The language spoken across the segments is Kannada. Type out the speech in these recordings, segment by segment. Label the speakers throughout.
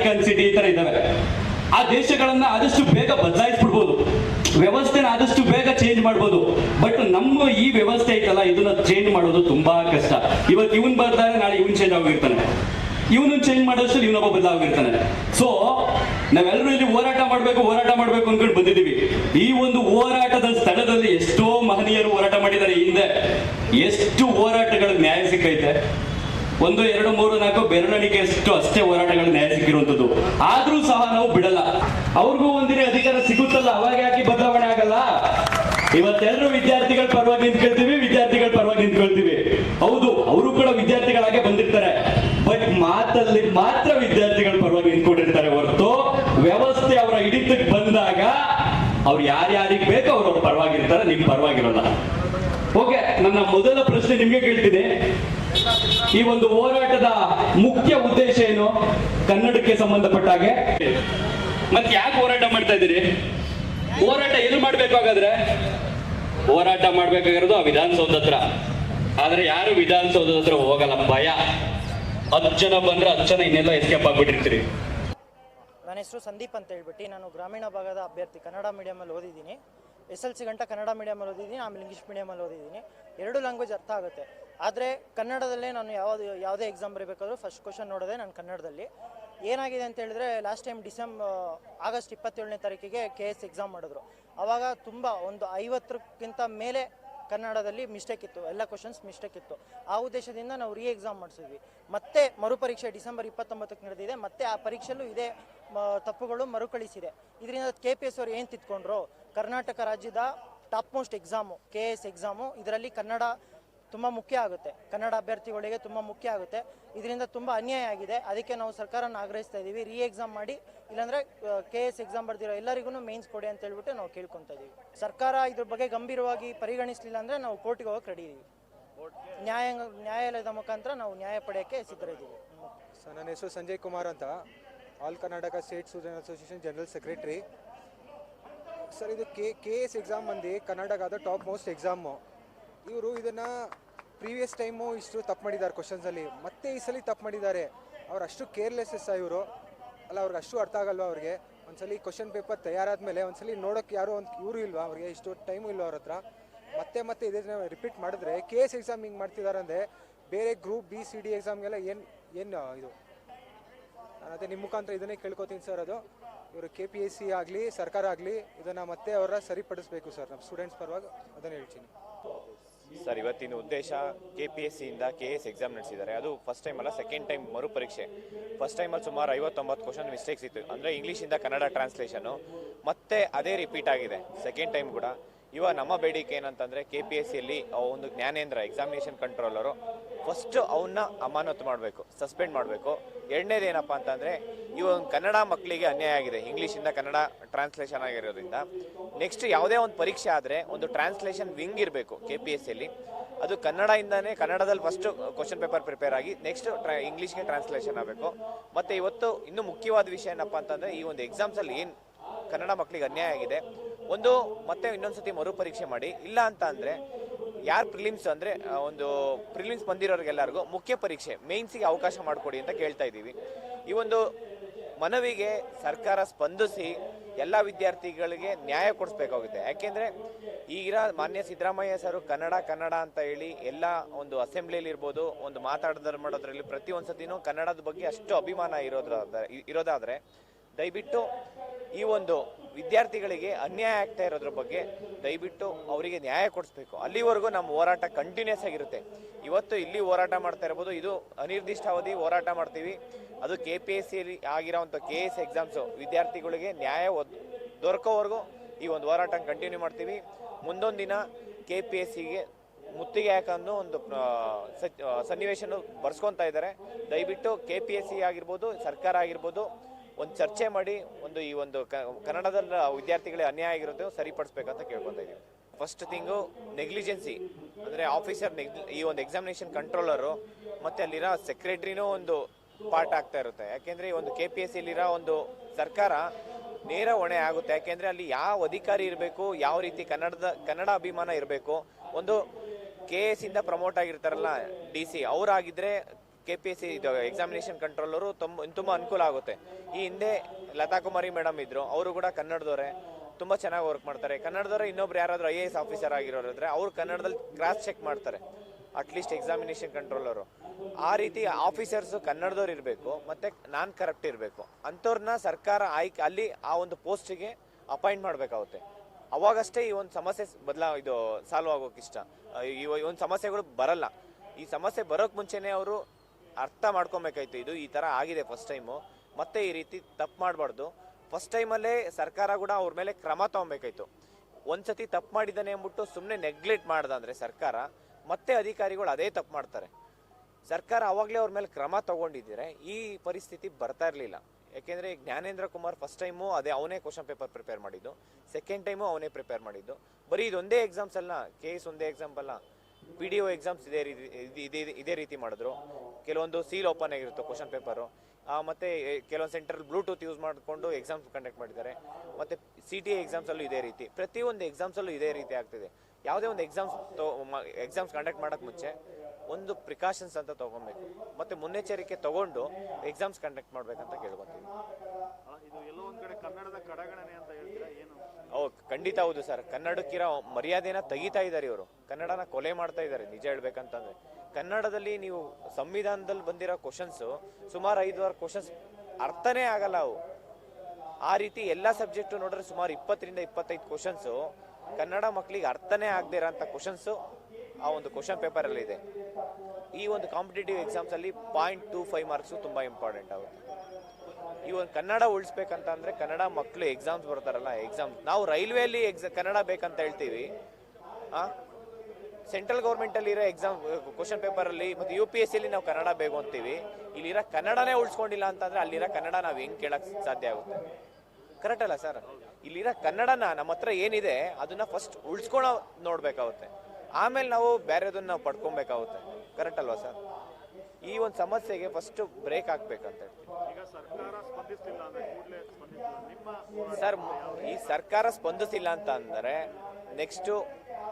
Speaker 1: ವ್ಯಾಟಿಕನ್ ಸಿಟಿ ಈ ತರ ಇದ್ದಾವೆ. ಆ ದೇಶಗಳನ್ನ ಆದಷ್ಟು ಬೇಗ ಬದಲಾಯಿಸ್ಬಿಡ್ಬೋದು. ವ್ಯವಸ್ಥೆನ ಆದಷ್ಟು ಬೇಗ ಚೇಂಜ್ ಮಾಡ್ಬೋದು. ಬಟ್ ನಮ್ಮ ಈ ವ್ಯವಸ್ಥೆ ಐತಲ್ಲ, ಇದನ್ನ ಚೇಂಜ್ ಮಾಡೋದು ತುಂಬಾ ಕಷ್ಟ. ಇವತ್ತು ಇವನ್ ಬರ್ತಾರೆ ನಾಳೆ ಇವನ್ ಚೇಂಜ್ ಆಗಿರ್ತಾನೆ ಇವನು ಚೇಂಜ್ ಮಾಡೋಷ್ಟು ಇವನೊಬ್ಬ ಬದಲಾಗಿರ್ತಾನೆ ಸೊ ನಾವೆಲ್ಲರೂ ಇಲ್ಲಿ ಹೋರಾಟ ಮಾಡ್ಬೇಕು ಹೋರಾಟ ಮಾಡ್ಬೇಕು ಅನ್ಕೊಂಡು ಬಂದಿದ್ದೀವಿ. ಈ ಒಂದು ಹೋರಾಟದ ಸ್ಥಳದಲ್ಲಿ ಎಷ್ಟೋ ಮಹನೀಯರು ಹೋರಾಟ ಮಾಡಿದ್ದಾರೆ. ಹಿಂದೆ ಎಷ್ಟು ಹೋರಾಟಗಳ ನ್ಯಾಯ ಸಿಕ್ಕೈತೆ. ಒಂದು, ಎರಡು, ಮೂರು, ನಾಲ್ಕು ಬೆರಳಿಕೆ ಎಷ್ಟು ಅಷ್ಟೇ ಹೋರಾಟಗಳು ನ್ಯಾಯ ಸಿಕ್ಕಿರುವಂತದ್ದು ಆದ್ರೂ ಸಹ ನಾವು ಬಿಡಲ್ಲ. ಅವ್ರಿಗೂ ಒಂದಿನ ಅಧಿಕಾರ ಸಿಗುತ್ತಲ್ಲ, ಅವಾಗ ಯಾಕೆ ಬದಲಾವಣೆ ಆಗಲ್ಲ? ಇವತ್ತೆಲ್ಲರೂ ವಿದ್ಯಾರ್ಥಿಗಳ ಪರವಾಗಿ ನಿಂತ್ಕೊಳ್ತೀವಿ, ವಿದ್ಯಾರ್ಥಿಗಳ ಪರವಾಗಿ ನಿಂತ್ಕೊಳ್ತೀವಿ. ಹೌದು, ಅವರು ಕೂಡ ವಿದ್ಯಾರ್ಥಿಗಳಾಗೆ ಬಂದಿರ್ತಾರೆ. ಬಟ್ ಮಾತಲ್ಲಿ ಮಾತ್ರ ವಿದ್ಯಾರ್ಥಿಗಳ ಪರವಾಗಿ ನಿಂತ್ಕೊಂಡಿರ್ತಾರೆ ಹೊರತು ವ್ಯವಸ್ಥೆ ಅವರ ಹಿಡಿತಕ್ಕೆ ಬಂದಾಗ ಅವ್ರು ಯಾರ್ಯಾರಿಗೆ ಬೇಕೋ ಅವ್ರ ಪರವಾಗಿರ್ತಾರೆ, ನಿಮ್ ಪರವಾಗಿರಲ್ಲ. ಓಕೆ, ನನ್ನ ಮೊದಲ ಪ್ರಶ್ನೆ ನಿಮ್ಗೆ ಕೇಳ್ತೀನಿ. ಈ ಒಂದು ಹೋರಾಟದ ಮುಖ್ಯ ಉದ್ದೇಶ ಏನು? ಕನ್ನಡಕ್ಕೆ ಸಂಬಂಧಪಟ್ಟ ಹಾಗೆ. ಮತ್ತೆ ಯಾಕೆ ಹೋರಾಟ ಮಾಡ್ತಾ ಇದ್ದೀರಿ? ಹೋರಾಟ ಎಲ್ಲಿ ಮಾಡ್ಬೇಕು ಹಾಗಾದ್ರೆ ಹೋರಾಟ ಮಾಡ್ಬೇಕಾಗಿರೋದು ಆ ವಿಧಾನಸೌಧ ಹತ್ರ. ಆದ್ರೆ ಯಾರು ವಿಧಾನಸೌಧದ ಹತ್ರ ಹೋಗಲ್ಲ? ಭಯ. ಹತ್ತು ಜನ ಬಂದ್ರೆ ಹತ್ತು ಜನ ಇನ್ನೆಲ್ಲ ಎಸ್ಕೇಪ್ ಆಗ್ಬಿಟ್ಟಿರ್ತೀರಿ.
Speaker 2: ನನ್ನ ಹೆಸರು ಸಂದೀಪ್ ಅಂತ ಹೇಳ್ಬಿಟ್ಟು ನಾನು ಗ್ರಾಮೀಣ ಭಾಗದ ಅಭ್ಯರ್ಥಿ, ಕನ್ನಡ ಮೀಡಿಯಮಲ್ಲಿ ಓದಿದ್ದೀನಿ. ಎಸ್ ಎಲ್ ಸಿ ಗಂಟ ಕನ್ನಡ ಮೀಡಿಯಮಲ್ಲಿ ಓದಿದ್ದೀನಿ, ಆಮೇಲೆ ಇಂಗ್ಲೀಷ್ ಮೀಡಿಯಮಲ್ಲಿ ಓದಿದ್ದೀನಿ. ಎರಡು ಲ್ಯಾಂಗ್ವೇಜ್ ಅರ್ಥ ಆಗುತ್ತೆ. ಆದರೆ ಕನ್ನಡದಲ್ಲೇ ನಾನು ಯಾವುದು ಯಾವುದೇ ಎಕ್ಸಾಮ್ ಬರೀಬೇಕಾದ್ರೂ ಫಸ್ಟ್ ಕ್ವಶನ್ ನೋಡೋದೆ ನಾನು ಕನ್ನಡದಲ್ಲಿ. ಏನಾಗಿದೆ ಅಂತ ಹೇಳಿದ್ರೆ ಲಾಸ್ಟ್ ಟೈಮ್ ಡಿಸೆಂಬರ್ ಆಗಸ್ಟ್ ಇಪ್ಪತ್ತೇಳನೇ ತಾರೀಕಿಗೆ ಕೆ ಎಸ್ ಎಕ್ಸಾಮ್ ಮಾಡಿದ್ರು. ಆವಾಗ ತುಂಬ ಒಂದು ಐವತ್ತಕ್ಕಿಂತ ಮೇಲೆ ಕನ್ನಡದಲ್ಲಿ ಮಿಸ್ಟೇಕ್ ಇತ್ತು, ಎಲ್ಲ ಕ್ವಶನ್ಸ್ ಮಿಸ್ಟೇಕ್ ಇತ್ತು. ಆ ಉದ್ದೇಶದಿಂದ ನಾವು ರೀ ಎಕ್ಸಾಮ್ ಮಾಡಿಸಿದ್ವಿ. ಮತ್ತೆ ಮರುಪರೀಕ್ಷೆ ಡಿಸೆಂಬರ್ ಇಪ್ಪತ್ತೊಂಬತ್ತಕ್ಕೆ ನಡೆದಿದೆ, ಮತ್ತೆ ಆ ಪರೀಕ್ಷೆಯಲ್ಲೂ ಇದೇ ತಪ್ಪುಗಳು ಮರುಕಳಿಸಿದೆ. ಇದರಿಂದ ಕೆ ಪಿ ಎಸ್ ಅವರು ಏನು ತಿದ್ಕೊಂಡ್ರು? ಕರ್ನಾಟಕ ರಾಜ್ಯದ top most exam K S exam ಇದರಲ್ಲಿ ಕನ್ನಡ ತುಂಬ ಮುಖ್ಯ ಆಗುತ್ತೆ. ಕನ್ನಡ ಅಭ್ಯರ್ಥಿಗಳಿಗೆ ತುಂಬ ಮುಖ್ಯ ಆಗುತ್ತೆ. ಇದರಿಂದ ತುಂಬ ಅನ್ಯಾಯ ಆಗಿದೆ. ಅದಕ್ಕೆ ನಾವು ಸರ್ಕಾರನ ಆಗ್ರಹಿಸ್ತಾ ಇದ್ದೀವಿ ರೀ ಎಕ್ಸಾಮ್ ಮಾಡಿ, ಇಲ್ಲಾಂದರೆ ಕೆ ಎಸ್ ಎಕ್ಸಾಮ್ ಬರ್ದಿರೋ ಎಲ್ಲರಿಗೂ ಮೇನ್ಸ್ ಕೊಡಿ ಅಂತ ಹೇಳ್ಬಿಟ್ಟು ನಾವು ಕೇಳ್ಕೊತಾ ಇದ್ದೀವಿ ಸರ್ಕಾರ ಇದ್ರ ಬಗ್ಗೆ ಗಂಭೀರವಾಗಿ ಪರಿಗಣಿಸಲಿಲ್ಲ ಅಂದರೆ ನಾವು ಕೋರ್ಟಿಗೆ ಹೋಗಕ್ಕೆ ರೆಡಿ ಇದ್ದೀವಿ ನ್ಯಾಯಾಂಗ, ನ್ಯಾಯಾಲಯದ ಮುಖಾಂತರ ನಾವು ನ್ಯಾಯ ಪಡೆಯೋಕ್ಕೆ ಸಿದ್ಧರಿದ್ದೀವಿ.
Speaker 3: ಸರ್ ನನ್ನ ಹೆಸರು ಸಂಜಯ್ ಕುಮಾರ್ ಅಂತ. All Karnataka state student association general secretary sir, ಇದು ಕೆ ಕೆ ಎಸ್ ಎಕ್ಸಾಮ್ ಬಂದು ಕರ್ನಾಟಕದ ಟಾಪ್ ಮೋಸ್ಟ್ ಎಕ್ಸಾಮು ಇವರು ಇದನ್ನು ಪ್ರೀವಿಯಸ್ ಟೈಮು ಇಷ್ಟು ತಪ್ಪು ಮಾಡಿದ್ದಾರೆ ಕ್ವಶನ್ಸಲ್ಲಿ ಮತ್ತೆ ಈ ಸಲ ತಪ್ಪು ಮಾಡಿದ್ದಾರೆ. ಅವ್ರು ಅಷ್ಟು ಕೇರ್ಲೆಸ್ಸಸ್ ಇವರು. ಅಲ್ಲ, ಅವ್ರಿಗೆ ಅಷ್ಟು ಅರ್ಥ ಆಗಲ್ವಾ ಅವ್ರಿಗೆ? ಒಂದ್ಸಲಿ ಕ್ವಶನ್ ಪೇಪರ್ ತಯಾರಾದ ಮೇಲೆ ಒಂದ್ಸಲಿ ನೋಡೋಕೆ ಯಾರೋ ಒಂದು ಇವರು ಇಲ್ವಾ? ಅವ್ರಿಗೆ ಇಷ್ಟು ಟೈಮು ಇಲ್ವಾ ಅವ್ರ ಹತ್ರ? ಮತ್ತೆ ಮತ್ತೆ ಇದೇ ರಿಪೀಟ್ ಮಾಡಿದ್ರೆ ಕೆ ಎಸ್ ಎಕ್ಸಾಮ್ ಹಿಂಗೆ ಮಾಡ್ತಿದ್ದಾರೆ ಅಂದರೆ ಬೇರೆ ಗ್ರೂಪ್ ಬಿ ಸಿ ಡಿ ಎಕ್ಸಾಮ್ಗೆಲ್ಲ ಏನು ಏನು ಇದು? ನಾನು ಅದೇ ನಿಮ್ಮ ಮುಖಾಂತರ ಇದನ್ನೇ ಕೇಳ್ಕೊತೀನಿ ಸರ್ ಅದು. ಇವರು ಕೆ ಪಿ ಎಸ್ ಸಿ ಆಗಲಿ, ಸರ್ಕಾರ ಆಗಲಿ, ಇದನ್ನು ಮತ್ತೆ ಅವರ ಸರಿಪಡಿಸ್ಬೇಕು ಸರ್ ನಮ್ಮ ಸ್ಟೂಡೆಂಟ್ಸ್ ಪರವಾಗಿ ಅದನ್ನು ಹೇಳ್ತೀನಿ.
Speaker 4: ಸರ್, ಇವತ್ತಿನ ಉದ್ದೇಶ ಕೆ ಪಿ ಎಸ್ ಸಿಯಿಂದ ಕೆ ಎಸ್ ಎಕ್ಸಾಮ್ ನಡೆಸಿದ್ದಾರೆ. ಅದು ಫಸ್ಟ್ ಟೈಮ್ ಅಲ್ಲ ಸೆಕೆಂಡ್ ಟೈಮ್ ಮರುಪರೀಕ್ಷೆ. ಫಸ್ಟ್ ಟೈಮಲ್ಲಿ ಸುಮಾರು ಐವತ್ತೊಂಬತ್ತು ಕ್ವಶನ್ ಮಿಸ್ಟೇಕ್ಸ್ ಇತ್ತು. ಅಂದರೆ ಇಂಗ್ಲೀಷಿಂದ ಕನ್ನಡ ಟ್ರಾನ್ಸ್ಲೇಷನು ಮತ್ತೆ ಅದೇ ರಿಪೀಟ್ ಆಗಿದೆ. ಸೆಕೆಂಡ್ ಟೈಮ್ ಕೂಡ. ಇವಾಗ ನಮ್ಮ ಬೇಡಿಕೆ ಏನಂತಂದರೆ ಕೆ ಪಿ ಎಸ್ ಸಿಯಲ್ಲಿ ಒಂದು ಜ್ಞಾನೇಂದ್ರ ಎಕ್ಸಾಮಿನೇಷನ್ ಕಂಟ್ರೋಲರು ಫಸ್ಟ್ ಅವನ್ನ ಅಮಾನತು ಮಾಡಬೇಕು ಸಸ್ಪೆಂಡ್ ಮಾಡಬೇಕು. ಎರಡನೇದು ಏನಪ್ಪ ಅಂತಂದರೆ ಇವಾಗ ಕನ್ನಡ ಮಕ್ಕಳಿಗೆ ಅನ್ಯಾಯ ಆಗಿದೆ. ಇಂಗ್ಲೀಷಿಂದ ಕನ್ನಡ ಟ್ರಾನ್ಸ್ಲೇಷನ್ ಆಗಿರೋದ್ರಿಂದ. ನೆಕ್ಸ್ಟ್ ಯಾವುದೇ ಒಂದು ಪರೀಕ್ಷೆ ಆದರೆ ಒಂದು ಟ್ರಾನ್ಸ್ಲೇಷನ್ ವಿಂಗ್ ಇರಬೇಕು ಕೆ ಪಿ ಎಸ್ ಸಿಯಲ್ಲಿ ಅದು ಕನ್ನಡದಿಂದನೇ ಕನ್ನಡದಲ್ಲಿ ಫಸ್ಟ್ ಕ್ವಶನ್ ಪೇಪರ್ ಪ್ರಿಪೇರ್ ಆಗಿ ನೆಕ್ಸ್ಟ್ ಟ್ರಾ ಇಂಗ್ಲೀಷ್ಗೆ ಟ್ರಾನ್ಸ್ಲೇಷನ್ ಆಗಬೇಕು. ಮತ್ತು ಇವತ್ತು ಇನ್ನೂ ಮುಖ್ಯವಾದ ವಿಷಯ ಏನಪ್ಪ ಅಂತಂದರೆ ಈ ಒಂದು ಎಕ್ಸಾಮ್ಸಲ್ಲಿ ಏನು ಕನ್ನಡ ಮಕ್ಕಳಿಗೆ ಅನ್ಯಾಯ ಆಗಿದೆ ಒಂದು ಮತ್ತೆ ಇನ್ನೊಂದ್ಸತಿ ಮರುಪರೀಕ್ಷೆ ಮಾಡಿ. ಇಲ್ಲ ಅಂತ ಅಂದರೆ ಯಾರು ಪ್ರಿಲಿಮ್ಸ್ ಅಂದರೆ ಒಂದು ಪ್ರಿಲಿಮ್ಸ್ ಬಂದಿರೋರಿಗೆಲ್ಲರಿಗೂ ಮುಖ್ಯ ಪರೀಕ್ಷೆ ಮೇನ್ಸಿಗೆ ಅವಕಾಶ ಮಾಡಿಕೊಡಿ ಅಂತ ಕೇಳ್ತಾ ಇದ್ದೀವಿ. ಈ ಒಂದು ಮನವಿಗೆ ಸರ್ಕಾರ ಸ್ಪಂದಿಸಿ ಎಲ್ಲ ವಿದ್ಯಾರ್ಥಿಗಳಿಗೆ ನ್ಯಾಯ ಕೊಡಿಸ್ಬೇಕಾಗುತ್ತೆ. ಯಾಕೆಂದರೆ ಈಗಿರ ಮಾನ್ಯ ಸಿದ್ದರಾಮಯ್ಯ ಸರ್ ಕನ್ನಡ ಕನ್ನಡ ಅಂತ ಹೇಳಿ ಎಲ್ಲ ಒಂದು ಅಸೆಂಬ್ಲಿಯಲ್ಲಿ ಇರ್ಬೋದು, ಒಂದು ಮಾತಾಡೋದ್ರ ಮಾಡೋದ್ರಲ್ಲಿ ಪ್ರತಿ ಒಂದ್ಸತಿನೂ ಕನ್ನಡದ ಬಗ್ಗೆ ಅಷ್ಟು ಅಭಿಮಾನ ಇರೋದ್ರ ಇರೋದಾದರೆ ದಯವಿಟ್ಟು ಈ ಒಂದು ವಿದ್ಯಾರ್ಥಿಗಳಿಗೆ ಅನ್ಯಾಯ ಆಗ್ತಾ ಇರೋದ್ರ ಬಗ್ಗೆ ದಯವಿಟ್ಟು ಅವರಿಗೆ ನ್ಯಾಯ ಕೊಡಿಸ್ಬೇಕು. ಅಲ್ಲಿವರೆಗೂ ನಮ್ಮ ಹೋರಾಟ ಕಂಟಿನ್ಯೂಸ್ ಆಗಿರುತ್ತೆ. ಇವತ್ತು ಇಲ್ಲಿ ಹೋರಾಟ ಮಾಡ್ತಾ ಇರ್ಬೋದು. ಇದು ಅನಿರ್ದಿಷ್ಟಾವಧಿ ಹೋರಾಟ ಮಾಡ್ತೀವಿ. ಅದು ಕೆ ಪಿ ಎಸ್ ಸಿಲಿ ಆಗಿರೋವಂಥ ಕೆ ಎಸ್ ಎಕ್ಸಾಮ್ಸು ವಿದ್ಯಾರ್ಥಿಗಳಿಗೆ ನ್ಯಾಯ ದೊರಕೋವರೆಗೂ ಈ ಒಂದು ಹೋರಾಟ ಕಂಟಿನ್ಯೂ ಮಾಡ್ತೀವಿ. ಮುಂದೊಂದು ದಿನ ಕೆ ಪಿ ಎಸ್ ಸಿಗೆ ಮುತ್ತಿಗೆ ಹಾಕನ್ನು ಒಂದು ಸನ್ನಿವೇಶನ ಬರ್ಸ್ಕೊತಾ ಇದ್ದಾರೆ. ದಯವಿಟ್ಟು ಕೆ ಪಿ ಎಸ್ ಸಿ ಆಗಿರ್ಬೋದು, ಸರ್ಕಾರ ಆಗಿರ್ಬೋದು ಒಂದು ಚರ್ಚೆ ಮಾಡಿ ಒಂದು ಈ ಒಂದು ಕನ್ನಡದಲ್ಲಿ ವಿದ್ಯಾರ್ಥಿಗಳಿಗೆ ಅನ್ಯಾಯ ಆಗಿರೋದು ಸರಿಪಡಿಸ್ಬೇಕಂತ ಕೇಳ್ಕೊತಾ ಇದ್ದೀವಿ ಫಸ್ಟ್ ಥಿಂಗು ನೆಗ್ಲಿಜೆನ್ಸಿ ಅಂದರೆ ಆಫೀಸರ್ ಈ ಒಂದು ಎಕ್ಸಾಮಿನೇಷನ್ ಕಂಟ್ರೋಲರು ಮತ್ತು ಅಲ್ಲಿರೋ ಸೆಕ್ರೆಟ್ರಿನೂ ಒಂದು ಪಾರ್ಟ್ ಆಗ್ತಾ ಇರುತ್ತೆ. ಯಾಕೆಂದರೆ ಈ ಒಂದು ಕೆ ಪಿ ಎಸ್ ಸಿಲಿರೋ ಒಂದು ಸರ್ಕಾರ ನೇರ ಹೊಣೆ ಆಗುತ್ತೆ. ಯಾಕೆಂದರೆ ಅಲ್ಲಿ ಯಾವ ಅಧಿಕಾರಿ ಇರಬೇಕು, ಯಾವ ರೀತಿ ಕನ್ನಡದ, ಕನ್ನಡ ಅಭಿಮಾನ ಇರಬೇಕು, ಒಂದು ಕೆ ಎಸ್ ಇಂದ ಪ್ರಮೋಟ್ ಆಗಿರ್ತಾರಲ್ಲ ಡಿ ಸಿ ಅವರಾಗಿದ್ದರೆ ಕೆ ಪಿ ಎಸ್ ಸಿ ಇದು ಎಕ್ಸಾಮಿನೇಷನ್ ಕಂಟ್ರೋಲರು ತುಂಬ ತುಂಬ ಅನುಕೂಲ ಆಗುತ್ತೆ. ಈ ಹಿಂದೆ ಲತಾ ಕುಮಾರಿ ಮೇಡಮ್ ಇದ್ರು, ಅವರು ಕೂಡ ಕನ್ನಡದವರೇ. ತುಂಬ ಚೆನ್ನಾಗಿ ವರ್ಕ್ ಮಾಡ್ತಾರೆ. ಕನ್ನಡದವರೇ ಇನ್ನೊಬ್ರು ಯಾರಾದರೂ ಐ ಎ ಎಸ್ ಆಫೀಸರ್ ಆಗಿರೋರಿದ್ರೆ ಅವ್ರು ಕನ್ನಡದಲ್ಲಿ ಕ್ರಾಸ್ ಚೆಕ್ ಮಾಡ್ತಾರೆ. ಅಟ್ಲೀಸ್ಟ್ ಎಕ್ಸಾಮಿನೇಷನ್ ಕಂಟ್ರೋಲರು ಆ ರೀತಿ ಆಫೀಸರ್ಸು ಕನ್ನಡದವ್ರು ಇರಬೇಕು, ಮತ್ತು ನಾನ್ ಕರಪ್ಟ್ ಇರಬೇಕು. ಅಂಥವ್ರನ್ನ ಸರ್ಕಾರ ಆಯ್ಕೆ, ಅಲ್ಲಿ ಆ ಒಂದು ಪೋಸ್ಟಿಗೆ ಅಪಾಯಿಂಟ್ ಮಾಡಬೇಕಾಗುತ್ತೆ. ಅವಾಗಷ್ಟೇ ಈ ಒಂದು ಸಮಸ್ಯೆ ಬದಲಾ, ಇದು ಸಾಲ್ವ್ ಆಗೋಕೆ ಇಷ್ಟ ಈ ಒಂದು ಸಮಸ್ಯೆಗಳು ಬರಲ್ಲ. ಈ ಸಮಸ್ಯೆ ಬರೋಕ್ಕೆ ಮುಂಚೆನೇ ಅವರು ಅರ್ಥ ಮಾಡ್ಕೊಬೇಕಾಯ್ತು ಇದು. ಈ ಥರ ಆಗಿದೆ ಫಸ್ಟ್ ಟೈಮು ಮತ್ತೆ ಈ ರೀತಿ ತಪ್ಪು ಮಾಡಬಾರ್ದು. ಫಸ್ಟ್ ಟೈಮಲ್ಲೇ ಸರ್ಕಾರ ಕೂಡ ಅವ್ರ ಮೇಲೆ ಕ್ರಮ ತಗೊಬೇಕಾಯ್ತು ಒಂದ್ಸತಿ ತಪ್ಪು ಮಾಡಿದ್ದಾನೆ ಅಂದ್ಬಿಟ್ಟು ಸುಮ್ಮನೆ ನೆಗ್ಲೆಕ್ಟ್ ಮಾಡ್ದ ಅಂದ್ರೆ ಸರ್ಕಾರ, ಮತ್ತೆ ಅಧಿಕಾರಿಗಳು ಅದೇ ತಪ್ಪು ಮಾಡ್ತಾರೆ. ಸರ್ಕಾರ ಅವಾಗಲೇ ಅವ್ರ ಮೇಲೆ ಕ್ರಮ ತಗೊಂಡಿದ್ರೆ ಈ ಪರಿಸ್ಥಿತಿ ಬರ್ತಾ ಇರಲಿಲ್ಲ. ಯಾಕೆಂದ್ರೆ ಜ್ಞಾನೇಂದ್ರ ಕುಮಾರ್ ಫಸ್ಟ್ ಟೈಮು ಅದೇ ಅವನೇ ಕ್ವಶನ್ ಪೇಪರ್ ಪ್ರಿಪೇರ್ ಮಾಡಿದ್ದು. ಸೆಕೆಂಡ್ ಟೈಮು ಅವನೇ ಪ್ರಿಪೇರ್ ಮಾಡಿದ್ದು. ಬರೀ ಇದೊಂದೇ ಎಕ್ಸಾಮ್ಸ್ ಅಲ್ಲ ಕೆ ಎಸ್ ಒಂದೇ ಎಕ್ಸಾಮ್ ಅಲ್ಲ. ಪಿ ಡಿ ಒ ಎಕ್ಸಾಮ್ಸ್ ಇದೇ ರೀತಿ, ಇದ್- ಇದೇ ರೀತಿ ಮಾಡಿದ್ರು. ಕೆಲವೊಂದು ಸೀಲ್ ಓಪನ್ ಆಗಿರುತ್ತೆ ಕ್ವಶನ್ ಪೇಪರು ಮತ್ತೆ ಕೆಲವೊಂದು ಸೆಂಟರ್ ಬ್ಲೂಟೂತ್ ಯೂಸ್ ಮಾಡಿಕೊಂಡು ಎಕ್ಸಾಮ್ಸ್ ಕಂಡಕ್ಟ್ ಮಾಡಿದ್ದಾರೆ. ಮತ್ತೆ ಸಿ ಟಿ ಎಕ್ಸಾಮ್ಸಲ್ಲೂ ಇದೇ ರೀತಿ. ಪ್ರತಿಯೊಂದು ಎಕ್ಸಾಮ್ಸಲ್ಲೂ ಇದೇ ರೀತಿ ಆಗ್ತಿದೆ. ಯಾವುದೇ ಒಂದು ಎಕ್ಸಾಮ್ಸ್ ಎಕ್ಸಾಮ್ಸ್ ಕಂಡಕ್ಟ್ ಮಾಡೋಕ್ಕೆ ಮುಂಚೆ ಒಂದು ಪ್ರಿಕಾಷನ್ಸ್ ಅಂತ ತಗೊಬೇಕು. ಮತ್ತೆ ಮುನ್ನೆಚ್ಚರಿಕೆ ತಗೊಂಡು ಎಕ್ಸಾಮ್ಸ್ ಕಂಡಕ್ಟ್ ಮಾಡ್ಬೇಕಂತ ಕೇಳ್ಕೊತೀವಿ
Speaker 5: ಏನು?
Speaker 4: ಓ ಖಂಡಿತ ಹೌದು ಸರ್. ಕನ್ನಡಕ್ಕಿರೋ ಮರ್ಯಾದೆನ ತೆಗಿತಾ ಇದ್ದಾರೆ ಇವರು. ಕನ್ನಡನ ಕೊಲೆ ಮಾಡ್ತಾ ಇದ್ದಾರೆ ನಿಜ ಹೇಳ್ಬೇಕಂತಂದ್ರೆ. ಕನ್ನಡದಲ್ಲಿ ನೀವು ಸಂವಿಧಾನದಲ್ಲಿ ಬಂದಿರೋ ಕ್ವಶನ್ಸ್ ಸುಮಾರು ಐದುವಾರು ಕ್ವಶನ್ಸ್ ಅರ್ಥನೇ ಆಗಲ್ಲ ಅವು. ಆ ರೀತಿ ಎಲ್ಲ ಸಬ್ಜೆಕ್ಟು ನೋಡಿದ್ರೆ ಸುಮಾರು ಇಪ್ಪತ್ತರಿಂದ ಇಪ್ಪತ್ತೈದು ಕ್ವಶನ್ಸು ಕನ್ನಡ ಮಕ್ಕಳಿಗೆ ಅರ್ಥನೇ ಆಗದೇ ಇರೋಂಥ ಕ್ವಶನ್ಸು ಆ ಒಂದು ಕ್ವಶನ್ ಪೇಪರಲ್ಲಿ ಇದೆ. ಈ ಒಂದು ಕಾಂಪಿಟೇಟಿವ್ ಎಕ್ಸಾಮ್ಸಲ್ಲಿ ಪಾಯಿಂಟ್ ಟೂ ಫೈವ್ ಮಾರ್ಕ್ಸು ತುಂಬ ಇಂಪಾರ್ಟೆಂಟ್ ಆಗುತ್ತೆ. ಈ ಒಂದು ಕನ್ನಡ ಉಳಿಸ್ಬೇಕಂತ ಅಂದ್ರೆ ಕನ್ನಡ ಮಕ್ಕಳು ಎಕ್ಸಾಮ್ಸ್ ಬರ್ತಾರಲ್ಲ ಎಕ್ಸಾಮ್ ನಾವು ರೈಲ್ವೆಯಲ್ಲಿ ಎಕ್ಸಾ ಕನ್ನಡ ಬೇಕಂತ ಹೇಳ್ತೀವಿ. ಸೆಂಟ್ರಲ್ ಗೌರ್ಮೆಂಟಲ್ಲಿ ಇರೋ ಎಕ್ಸಾಮ್ ಕ್ವಶನ್ ಪೇಪರಲ್ಲಿ ಮತ್ತು ಯು ಪಿ ಎಸ್ ಸಿಲಿ ನಾವು ಕನ್ನಡ ಬೇಕು ಅಂತೀವಿ. ಇಲ್ಲಿರೋ ಕನ್ನಡನೇ ಉಳಿಸ್ಕೊಂಡಿಲ್ಲ ಅಂತಂದ್ರೆ ಅಲ್ಲಿರೋ ಕನ್ನಡ ನಾವು ಹೆಂಗೆ ಕೇಳಕ್ ಸಾಧ್ಯ ಆಗುತ್ತೆ? ಕರೆಕ್ಟ್ ಅಲ್ಲ ಸರ್ ಇಲ್ಲಿರೋ ಕನ್ನಡನ ನಮ್ಮ ಹತ್ರ ಏನಿದೆ, ಅದನ್ನ ಫಸ್ಟ್ ಉಳಿಸ್ಕೊಳೋ ನೋಡ್ಬೇಕಾಗುತ್ತೆ. ಆಮೇಲೆ ನಾವು ಬೇರೆದನ್ನ ನಾವು ಪಡ್ಕೊಬೇಕಾಗುತ್ತೆ. ಕರೆಕ್ಟ್ ಅಲ್ವಾ ಸರ್ ಈ ಒಂದು ಸಮಸ್ಯೆಗೆ ಫಸ್ಟ್ ಬ್ರೇಕ್ ಹಾಕ್ಬೇಕಂತ ಸರ್ ಈ ಸರ್ಕಾರ ಸ್ಪಂದಿಸಿಲ್ಲ ಅಂತ ಅಂದರೆ next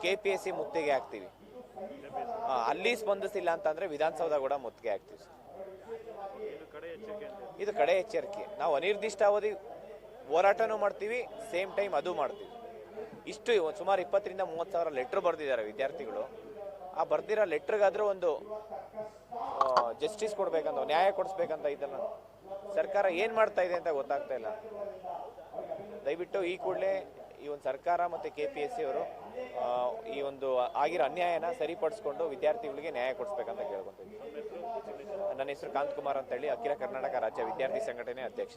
Speaker 4: K P S C ಮುತ್ತಿಗೆ ಹಾಕ್ತೀವಿ. ಅಲ್ಲಿ ಸ್ಪಂದಿಸಿಲ್ಲ ಅಂತಂದ್ರೆ ವಿಧಾನಸೌಧ ಕೂಡ ಮುತ್ತಿಗೆ ಹಾಕ್ತೀವಿ ಸರ್
Speaker 5: ಇದು ಕಡೆ ಎಚ್ಚರಿಕೆ
Speaker 4: ನಾವು ಅನಿರ್ದಿಷ್ಟಾವಧಿ ಹೋರಾಟನೂ ಮಾಡ್ತೀವಿ ಸೇಮ್ ಟೈಮ್ ಅದು ಮಾಡ್ತೀವಿ. ಇಷ್ಟು ಸುಮಾರು ಇಪ್ಪತ್ತರಿಂದ ಮೂವತ್ತು ಸಾವಿರ ಲೆಟ್ರ್ ಬರೆದಿದ್ದಾರೆ ವಿದ್ಯಾರ್ಥಿಗಳು. ಆ ಬರ್ದಿರೋ ಲೆಟ್ರಿಗಾದರೂ ಒಂದು ಜಸ್ಟಿಸ್ ಕೊಡ್ಬೇಕಂತ, ನ್ಯಾಯ ಕೊಡಿಸ್ಬೇಕಂತ ಇದನ್ನು ಸರ್ಕಾರ ಏನು ಮಾಡ್ತಾ ಇದೆ ಅಂತ ಗೊತ್ತಾಗ್ತಾ ಇಲ್ಲ. ದಯವಿಟ್ಟು ಈ ಕೂಡಲೇ ಈ ಒಂದು ಸರ್ಕಾರ ಮತ್ತು ಕೆ ಪಿ ಎಸ್ ಸಿ ಅವರು ಈ ಒಂದು ಆಗಿರೋ ಅನ್ಯಾಯನ ಸರಿಪಡಿಸ್ಕೊಂಡು ವಿದ್ಯಾರ್ಥಿಗಳಿಗೆ ನ್ಯಾಯ ಕೊಡಿಸ್ಬೇಕಂತ ಕೇಳ್ಕೊತೀವಿ ನನ್ನ ಹೆಸರು ಕಾಂತ್ ಕುಮಾರ್ ಅಂತ ಹೇಳಿ ಅಖಿಲ ಕರ್ನಾಟಕ ರಾಜ್ಯ ವಿದ್ಯಾರ್ಥಿ ಸಂಘಟನೆ ಅಧ್ಯಕ್ಷ.